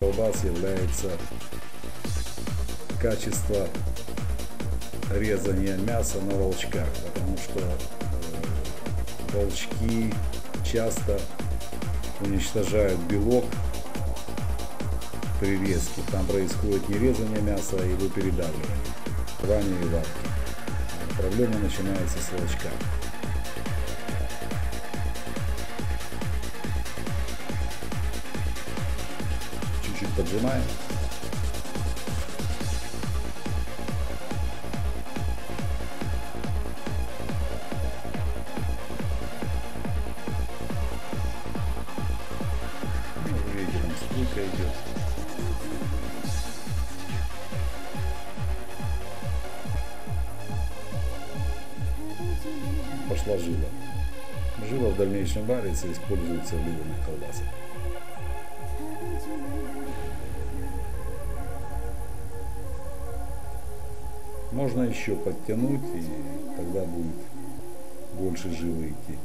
колбас является качество резания мяса на волчках, потому что э, волчки часто уничтожают белок при резке. Там происходит не резание мяса, а его передавливание, рвание и варки. Проблема начинается с волчка. Поджимаем. Ну, видите, идет. Пошла жила. Жила в дальнейшем варится используется в ливерных колбасах. Можно еще подтянуть, и тогда будет больше жилы идти.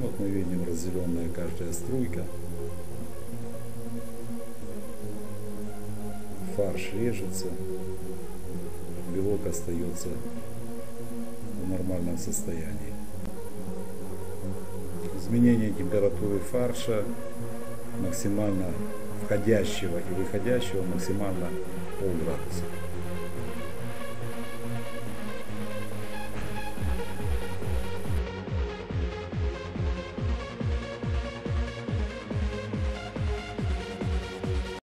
Вот мы видим разделенная каждая струйка. Фарш режется, белок остается в нормальном состоянии. Изменение температуры фарша максимально входящего и выходящего максимально полградуса.